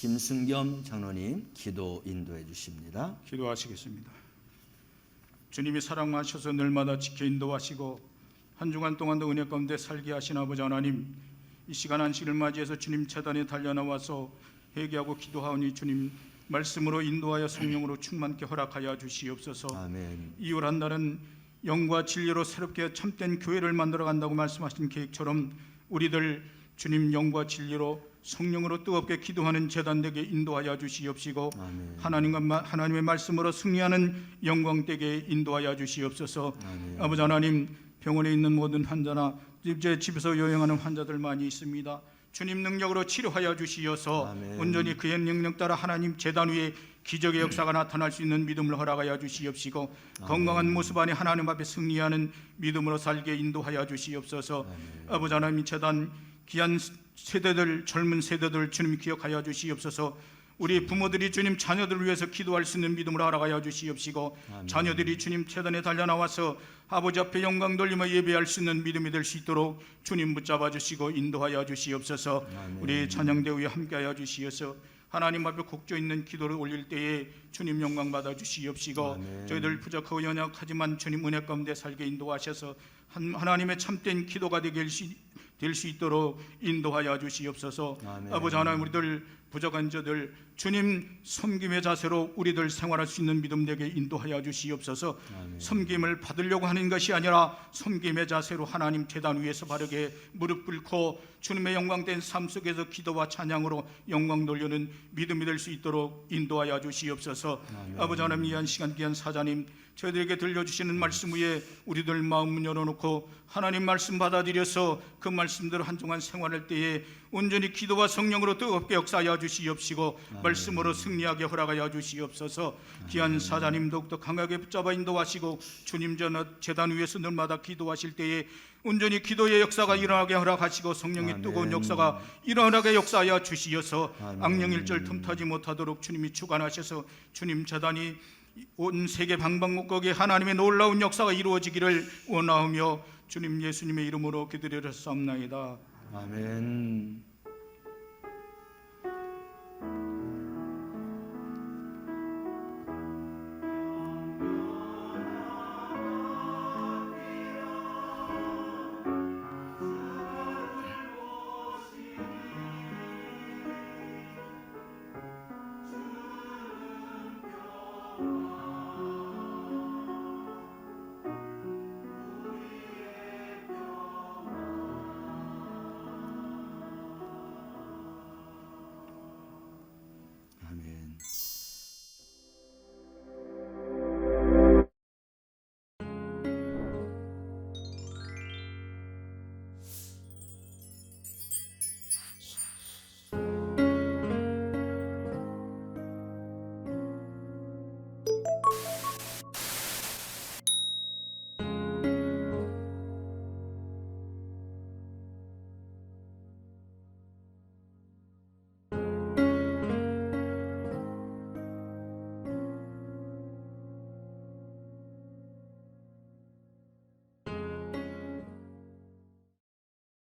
김승겸 장로님 기도 인도해 주십니다. 기도하시겠습니다. 주님이 사랑하셔서 늘마다 지켜 인도하시고 한 주간 동안도 은혜 가운데 살게 하신 아버지 하나님 이 시간 한시를 맞이해서 주님 재단에 달려나와서 회개하고 기도하오니 주님 말씀으로 인도하여 성령으로 충만케 허락하여 주시옵소서. 아멘. 이율한 날은 영과 진리로 새롭게 참된 교회를 만들어 간다고 말씀하신 계획처럼 우리들 주님 영과 진리로 성령으로 뜨겁게 기도하는 재단되게 인도하여 주시옵시고 아멘. 하나님과 마- 하나님의 말씀으로 승리하는 영광되게 인도하여 주시옵소서. 아멘. 아버지 하나님 병원에 있는 모든 환자나 이제 집에서 요양하는 환자들 많이 있습니다. 주님 능력으로 치료하여 주시어서 아멘. 온전히 그의 능력 따라 하나님 재단 위에 기적의 역사가 나타날 수 있는 믿음을 허락하여 주시옵시고 건강한 모습 안에 하나님 앞에 승리하는 믿음으로 살게 인도하여 주시옵소서. 아버지 하나님 재단 귀한 세대들 젊은 세대들 주님 기억하여 주시옵소서. 우리 부모들이 주님 자녀들을 위해서 기도할 수 있는 믿음을 허락하여 주시옵시고 자녀들이 주님 재단에 달려 나와서 아버지 앞에 영광 돌리며 예배할 수 있는 믿음이 될 수 있도록 주님 붙잡아 주시고 인도하여 주시옵소서. 우리 찬양대 위에 함께하여 주시어서 하나님 앞에 곡조 있는 기도를 올릴 때에 주님 영광 받아 주시옵시고 아멘. 저희들 부족하고 연약하지만 주님 은혜 가운데 살게 인도하셔서 한- 하나님의 참된 기도가 되게 될 수 있도록 인도하여 주시옵소서. 아멘. 아버지 하나님 우리들 부족한 저들 주님 섬김의 자세로 우리들 생활할 수 있는 믿음 되게 인도하여 주시옵소서. 섬김을 받으려고 하는 것이 아니라 섬김의 자세로 하나님 재단 위에서 바르게 무릎 꿇고 주님의 영광된 삶 속에서 기도와 찬양으로 영광 돌리는 믿음이 될 수 있도록 인도하여 주시옵소서. 아버지 하나님 이한 시간 귀한 사자님 저희들에게 들려주시는 말씀 위에 우리들 마음 열어놓고 하나님 말씀 받아들여서 그 말씀대로 한동안 생활할 때에 온전히 기도와 성령으로 뜨겁게 역사하여 주시옵시고 말씀으로 승리하게 허락하여 주시옵소서 귀한 사자님 더욱더 강하게 붙잡아 인도하시고 주님 전 재단 위에서 늘마다 기도하실 때에 온전히 기도의 역사가 일어나게 허락하시고 성령의 아멘. 뜨거운 역사가 일어나게 역사하여 주시어서 아멘. 악령일절 틈타지 못하도록 주님이 주관하셔서 주님 재단이 온 세계 방방곡곡에 하나님의 놀라운 역사가 이루어지기를 원하오며 주님 예수님의 이름으로 기도드렸사옵나이다. 아멘.